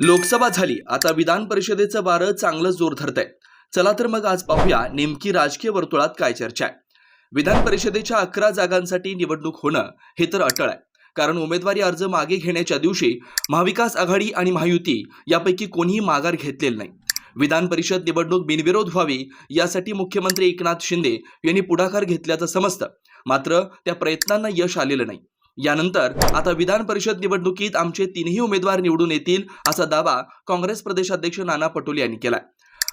लोकसभा झाली. आता विधान परिषदेचं वारं चांगलं जोर धरतंय. चला तर मग आज पाहूया नेमकी राजकीय वर्तुळात काय चर्चा आहे. विधान परिषदेच्या अकरा जागांसाठी निवडणूक होणं हे तर अटळ आहे. कारण उमेदवारी अर्ज मागे घेण्याच्या दिवशी महाविकास आघाडी आणि महायुती यापैकी कोणीही माघार घेतलेलं नाही. विधान परिषद निवडणूक बिनविरोध व्हावी यासाठी मुख्यमंत्री एकनाथ शिंदे यांनी पुढाकार घेतल्याचं समजतं. मात्र त्या प्रयत्नांना यश आलेलं नाही. यानंतर आता विधान परिषद निवडणुकीत आमचे तीनही उमेदवार निवडून येतील असा दावा काँग्रेस प्रदेशाध्यक्ष नाना पटोले यांनी केलाय.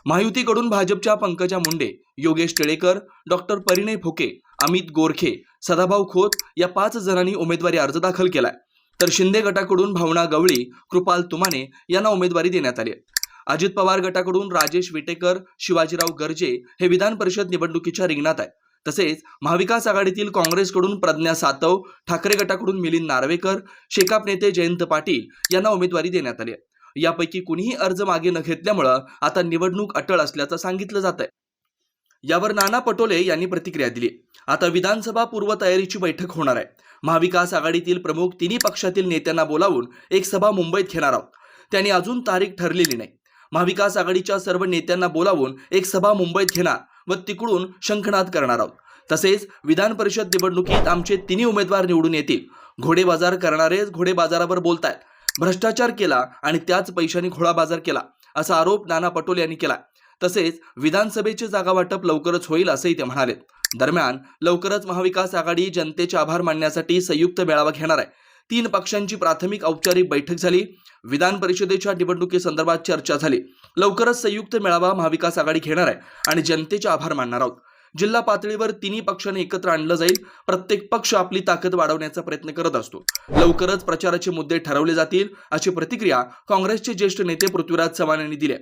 महायुतीकडून भाजपच्या पंकजा मुंडे योगेश टिळेकर डॉक्टर परिणय फुके अमित गोरखे सदाभाऊ खोत या पाच जणांनी उमेदवारी अर्ज दाखल केलाय. तर शिंदे गटाकडून भावना गवळी कृपाल तुमाने यांना उमेदवारी देण्यात आली अजित पवार गटाकडून राजेश विटेकर शिवाजीराव गर्जे हे विधान परिषद निवडणुकीच्या रिंगणात आहे. तसेच महाविकास आघाडीतील काँग्रेसकडून प्रज्ञा सातव ठाकरे गटाकडून मिलिंद नार्वेकर शेकाप नेते जयंत पाटील यांना उमेदवारी देण्यात आली आहे. यापैकी कुणीही अर्ज मागे न घेतल्यामुळं आता निवडणूक अटळ असल्याचं सांगितलं जात आहे. यावर नाना पटोले यांनी प्रतिक्रिया दिली. आता विधानसभा पूर्वतयारीची बैठक होणार आहे. महाविकास आघाडीतील प्रमुख तिन्ही पक्षातील नेत्यांना बोलावून एक सभा मुंबईत घेणार आहोत. त्यांनी अजून तारीख ठरलेली नाही. महाविकास आघाडीच्या सर्व नेत्यांना बोलावून एक सभा मुंबईत घेणार व तिकडून शंखनाद करणार आहोत. तसेच विधान परिषद निवडणुकीत आमचे तिन्ही उमेदवार निवडून येतील. घोडेबाजार करणारेच घोडे बाजारावर बोलतायत. भ्रष्टाचार केला आणि त्याच पैशांनी घोडाबाजार केला असा आरोप नाना पटोले यांनी केला तसेच विधानसभेचे जागा वाटप लवकरच होईल असंही ते म्हणाले दरम्यान लवकरच महाविकास आघाडी जनतेचे आभार मानण्यासाठी संयुक्त मेळावा घेणार आहे. तीन पक्षांची प्राथमिक औपचारिक बैठक झाली. विधान परिषदेच्या निवडणुकीसंदर्भात चर्चा झाली. लवकरच संयुक्त मेळावा महाविकास आघाडी घेणार आहे आणि जनतेचे आभार मानणार आहोत. जिल्हा पातळीवर तिन्ही पक्षांनी एकत्र आणलं जाईल. प्रत्येक पक्ष आपली ताकद वाढवण्याचा प्रयत्न करत असतो. लवकरच प्रचाराचे मुद्दे ठरवले जातील अशी प्रतिक्रिया काँग्रेसचे ज्येष्ठ नेते पृथ्वीराज चव्हाण यांनी दिली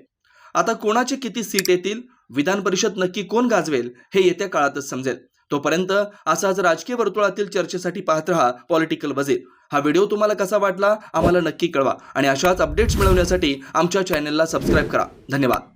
आता कोणाचे किती सीट येतील? विधान परिषद नक्की कोण गाजवेल हे येत्या काळातच समजेल. तोपर्यंत असाच राजकीय वर्तुळातील चर्चेसाठी पाहत रहा पॉलिटिकल बजेट हा व्हिडिओ तुम्हाला कसा वाटला आम्हाला नक्की कळवा आणि अशाच अपडेट्स मिळवण्यासाठी आमच्या चॅनलला सबस्क्राईब करा. धन्यवाद.